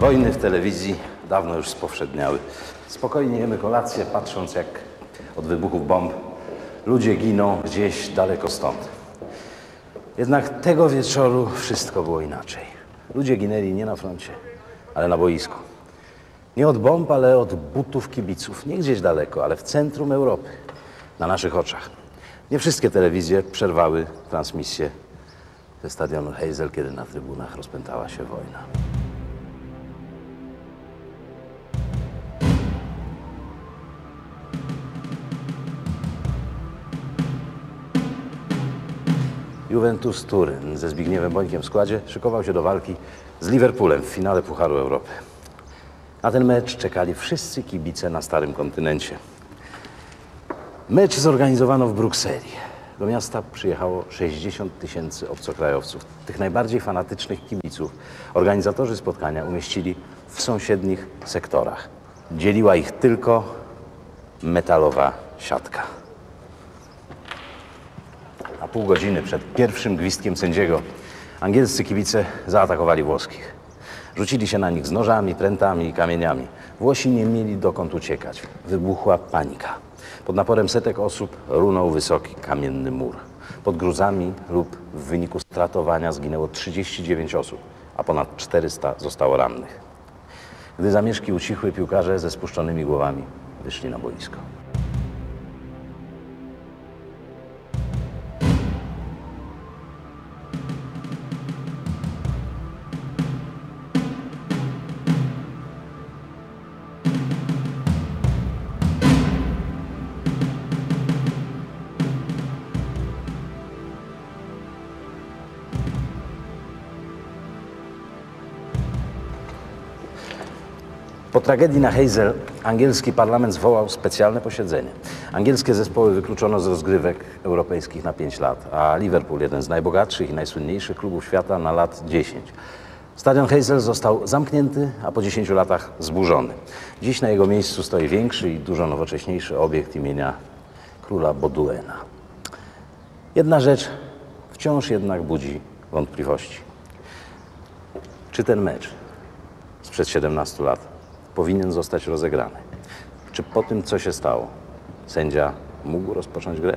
Wojny w telewizji dawno już spowszedniały. Spokojnie jemy kolację, patrząc jak od wybuchów bomb ludzie giną gdzieś daleko stąd. Jednak tego wieczoru wszystko było inaczej. Ludzie ginęli nie na froncie, ale na boisku. Nie od bomb, ale od butów kibiców. Nie gdzieś daleko, ale w centrum Europy. Na naszych oczach. Nie wszystkie telewizje przerwały transmisję ze stadionu Heysel, kiedy na trybunach rozpętała się wojna. Juventus Turyn ze Zbigniewem Bońkiem w składzie szykował się do walki z Liverpoolem w finale Pucharu Europy. Na ten mecz czekali wszyscy kibice na starym kontynencie. Mecz zorganizowano w Brukseli. Do miasta przyjechało 60 tysięcy obcokrajowców. Tych najbardziej fanatycznych kibiców organizatorzy spotkania umieścili w sąsiednich sektorach. Dzieliła ich tylko metalowa siatka. A pół godziny przed pierwszym gwizdkiem sędziego angielscy kibice zaatakowali włoskich. Rzucili się na nich z nożami, prętami i kamieniami. Włosi nie mieli dokąd uciekać. Wybuchła panika. Pod naporem setek osób runął wysoki kamienny mur. Pod gruzami lub w wyniku stratowania zginęło 39 osób, a ponad 400 zostało rannych. Gdy zamieszki ucichły, piłkarze ze spuszczonymi głowami wyszli na boisko. Po tragedii na Heysel angielski parlament zwołał specjalne posiedzenie. Angielskie zespoły wykluczono z rozgrywek europejskich na 5 lat, a Liverpool, jeden z najbogatszych i najsłynniejszych klubów świata, na lat 10. Stadion Heysel został zamknięty, a po 10 latach zburzony. Dziś na jego miejscu stoi większy i dużo nowocześniejszy obiekt imienia króla Boduena. Jedna rzecz wciąż jednak budzi wątpliwości. Czy ten mecz sprzed 17 lat powinien zostać rozegrany? Czy po tym, co się stało, sędzia mógł rozpocząć grę?